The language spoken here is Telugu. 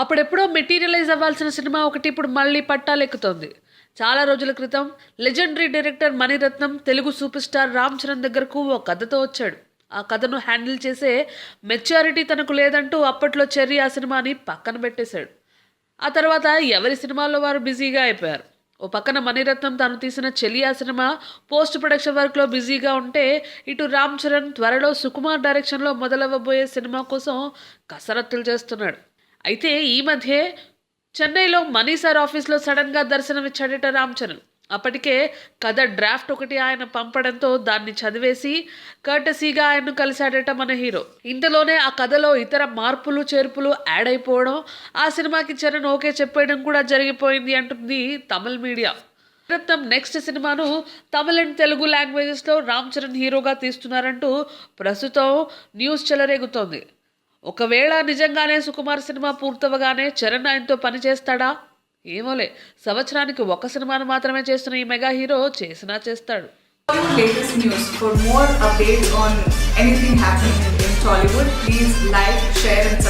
అప్పుడెప్పుడో మెటీరియలైజ్ అవ్వాల్సిన సినిమా ఒకటి ఇప్పుడు మళ్ళీ పట్టాలెక్కుతోంది. చాలా రోజుల క్రితం legendary director Mani Ratnam Telugu super star Ram Charan దగ్గరకు ఓ కథతో వచ్చాడు. ఆ కథను హ్యాండిల్ చేసే మెచ్యూరిటీ తనకు లేదంటూ అప్పట్లో చెర్రీ ఆ సినిమాని పక్కన పెట్టేశాడు. ఆ తర్వాత ఎవరి సినిమాల్లో వారు బిజీగా అయిపోయారు? ఓ పక్కన మణిరత్నం తాను తీసిన చెలియా సినిమా పోస్ట్ ప్రొడక్షన్ వర్క్లో బిజీగా ఉంటే ఇటు రామ్ చరణ్ త్వరలో సుకుమార్ డైరెక్షన్లో మొదలవ్వబోయే సినిమా కోసం కసరత్తులు చేస్తున్నాడు. అయితే ఈ మధ్య చెన్నైలో మనీ సార్ ఆఫీస్లో సడన్గా దర్శనమిచ్చాడట రామ్ చరణ్. అప్పటికే కథ డ్రాఫ్ట్ ఒకటి ఆయన పంపడంతో దాన్ని చదివేసి కర్టసీగా ఆయన్ను కలిశాడట మన హీరో. ఇంతలోనే ఆ కథలో ఇతర మార్పులు చేర్పులు యాడ్ అయిపోవడం ఆ సినిమాకి చరణ్ ఓకే చెప్పేయడం కూడా జరిగిపోయింది అంటుంది తమిళ మీడియా. రత్నం నెక్స్ట్ సినిమాను తమిళ అండ్ తెలుగు లాంగ్వేజెస్లో రామ్ చరణ్ హీరోగా తీస్తున్నారంటూ ప్రస్తుతం న్యూస్ చెలరేగుతోంది. ఒకవేళ నిజంగానే సుకుమార్ సినిమా పూర్తవగానే చరణ్ ఆయనతో పనిచేస్తాడా ఏమోలే. సంవత్సరానికి ఒక సినిమాను మాత్రమే చేస్తున్న ఈ మెగా హీరో చేసినా చేస్తాడు. Latest please like share and